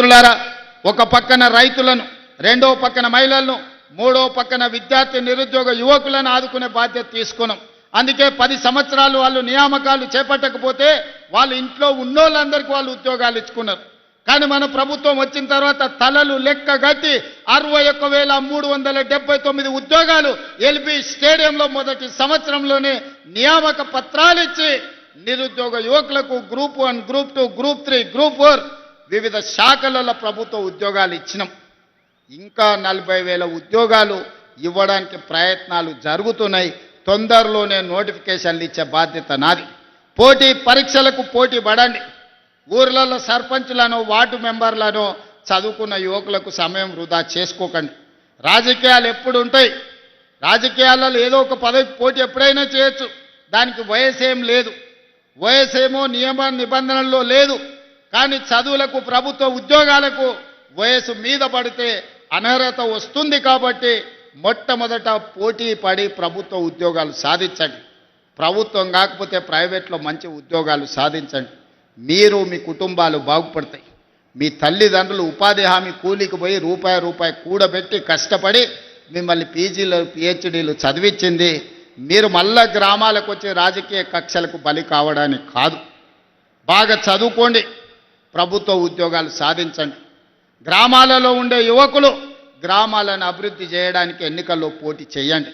మిత్రులారా ఒక పక్కన రైతులను రెండో పక్కన మహిళలను మూడో పక్కన విద్యార్థి నిరుద్యోగ యువకులను ఆదుకునే బాధ్యత తీసుకున్నాం. అందుకే పది సంవత్సరాలు వాళ్ళు నియామకాలు చేపట్టకపోతే వాళ్ళు ఇంట్లో ఉన్నోళ్ళందరికీ వాళ్ళు ఉద్యోగాలు ఇచ్చుకున్నారు. కానీ మన ప్రభుత్వం వచ్చిన తర్వాత తలలు లెక్క గట్టి అరవై ఒక్క వేల మూడు వందల డెబ్బై తొమ్మిది ఉద్యోగాలు ఎల్బి స్టేడియంలో మొదటి సంవత్సరంలోనే నియామక పత్రాలు ఇచ్చి నిరుద్యోగ యువకులకు group one group two group three group four వివిధ శాఖలలో ప్రభుత్వ ఉద్యోగాలు ఇచ్చినాం. ఇంకా నలభై వేల ఉద్యోగాలు ఇవ్వడానికి ప్రయత్నాలు జరుగుతున్నాయి. తొందరలోనే నోటిఫికేషన్లు ఇచ్చే బాధ్యత నాది. పోటీ పరీక్షలకు పోటీ పడండి. ఊర్లలో సర్పంచ్లను వార్డు మెంబర్లను చదువుకున్న యువకులకు సమయం వృధా చేసుకోకండి. రాజకీయాలు ఎప్పుడు ఉంటాయి రాజకీయాలలో ఏదో ఒక పదవి పోటీ ఎప్పుడైనా చేయొచ్చు. దానికి వయసు ఏం లేదు. వయసు ఏమో నియమ నిబంధనల్లో లేదు. కానీ చదువులకు ప్రభుత్వ ఉద్యోగాలకు వయసు మీద పడితే అనర్హత వస్తుంది కాబట్టి మొట్టమొదట పోటీ పడి ప్రభుత్వ ఉద్యోగాలు సాధించండి. ప్రభుత్వం కాకపోతే ప్రైవేట్లో మంచి ఉద్యోగాలు సాధించండి. మీరు మీ కుటుంబాలు బాగుపడతాయి. మీ తల్లిదండ్రులు ఉపాధి హామీ కూలికి పోయి రూపాయి రూపాయి కూడబెట్టి కష్టపడి మిమ్మల్ని పీజీలు పిహెచ్డీలు చదివించింది. మీరు మళ్ళా గ్రామాలకు వచ్చి రాజకీయ కక్షలకు బలి కావడానికి కాదు. బాగా చదువుకోండి. ప్రభుత్వ ఉద్యోగాలు సాధించండి. గ్రామాలలో ఉండే యువకులు గ్రామాలను అభివృద్ధి చేయడానికి ఎన్నికల్లో పోటీ చేయండి.